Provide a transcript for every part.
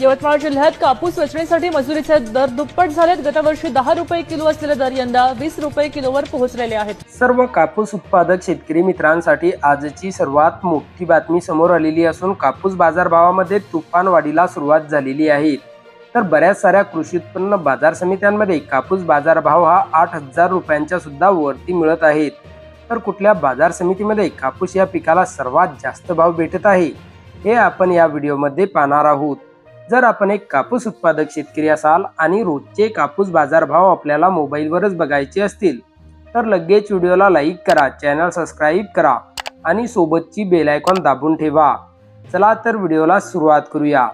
यवतमाळ जिल्ह्यात कापूस वेचण्यासाठी मजुरीचे दर दुप्पट झालेत. गतवर्षी दहा रुपये किलो असलेले दर यंदा वीस रुपये किलोवर पोहोचलेले आहेत. सर्व कापूस उत्पादक शेतकरी मित्रांसाठी आजची सर्वात मोठी बातमी समोर आलेली असून कापूस बाजारभावामध्ये तुफान वाढीला सुरुवात झालेली आहे. तर बऱ्याच साऱ्या कृषी उत्पन्न बाजार समित्यांमध्ये कापूस बाजारभाव हा आठ हजार रुपयांच्या सुद्धा वरती मिळत आहेत तर कुठल्या बाजार समितीमध्ये कापूस या पिकाला सर्वात जास्त भाव भेटत आहे हे आपण या व्हिडिओमध्ये पाहणार आहोत. जर आपण एक कापूस उत्पादक शेतकरी असाल आणि रोजचे कापूस बाजारभाव आपल्याला मोबाईलवरच बघायचे असतील तर लगेच व्हिडिओला लाईक करा चॅनल सबस्क्राईब करा आणि सोबतची बेल आयकॉन दाबून ठेवा. चला तर व्हिडिओला सुरुवात करूया.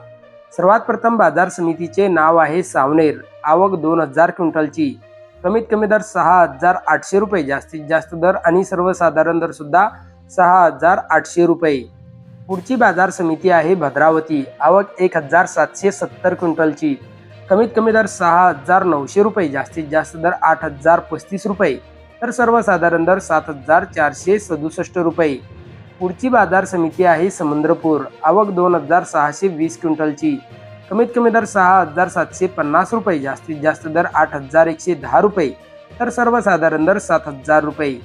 सर्वात प्रथम बाजार समितीचे नाव आहे सावनेर आवक दोन हजार क्विंटलची. कमीत कमी दर सहा हजार आठशे रुपये जास्तीत जास्त दर आणि सर्वसाधारण दर सुद्धा सहा हजार आठशे रुपये. पुढची बाजार समिती आहे भद्रावती. आवक एक हजार सातशे सत्तर क्विंटलची. कमीत कमी दर सहा हजार नऊशे रुपये जास्तीत जास्त दर आठ हजार पस्तीस रुपये तर सर्वसाधारण दर सात हजार चारशे सदुसष्ट रुपये. पुढची बाजार समिती आहे समुद्रपूर. आवक दोन हजार सहाशे वीस क्विंटलची. कमीत कमी दर सहा हजार सातशे पन्नास रुपये जास्तीत जास्त दर आठ हजार एकशे दहा रुपये तर सर्वसाधारण दर सात हजार रुपये.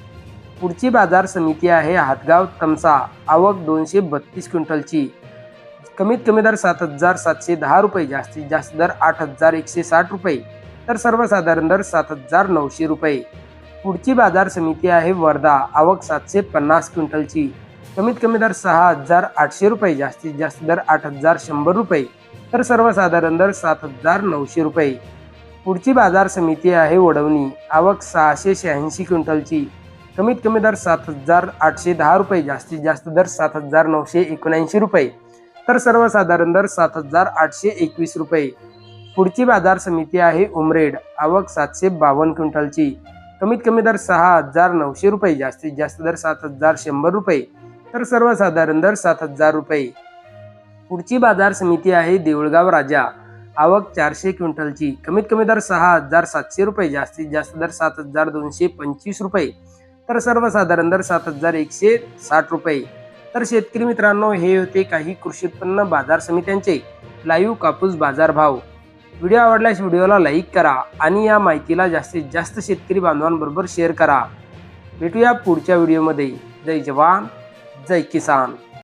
पुढची बाजार समिती आहे हातगाव तमसा. आवक दोनशे बत्तीस क्विंटलची. कमीत कमी दर सात हजार सातशे दहा रुपये जास्तीत जास्त दर आठ हजार एकशे साठ रुपये तर सर्वसाधारण दर सात हजार नऊशे रुपये. पुढची बाजार समिती आहे वर्धा. आवक सातशे पन्नास क्विंटलची. कमीत कमी दर सहा हजार आठशे रुपये जास्तीत जास्त दर आठ हजार शंभर रुपये तर सर्वसाधारण दर सात हजार नऊशे रुपये. पुढची बाजार समिती आहे वडवणी. आवक सहाशे शहाऐंशी क्विंटलची. कमीत कमी दर सात हजार आठशे दहा रुपये जास्तीत जास्त दर सात हजार नऊशे एकोणऐंशी रुपये. तर सर्वसाधारण दर सात हजार आठशे एकवीस रुपये. पुढची बाजार समिती आहे उमरेड आवक सातशे बावन्न क्विंटलची. कमीत कमी दर सहा हजार नऊशे रुपये जास्तीत जास्त दर सात हजार शंभर रुपये. तर सर्वसाधारण दर सात हजार रुपये. पुढची बाजार समिती आहे देऊळगाव राजा आवक चारशे क्विंटलची. कमीत कमी दर सहा हजार सातशे रुपये जास्तीत जास्त दर सात हजार दोनशे पंचवीस रुपये. तर सर्वसाधारण दर सात हजार एकशे साठ रुपये. तर शेतकरी मित्रांनो हे होते काही कृषी उत्पन्न बाजार समित्यांचे लाईव्ह कापूस बाजारभाव व्हिडिओ आवडल्यास व्हिडिओला लाईक करा आणि या माहितीला जास्तीत जास्त शेतकरी बांधवांबरोबर शेअर करा. भेटूया पुढच्या व्हिडिओमध्ये. जय जवान जय किसान.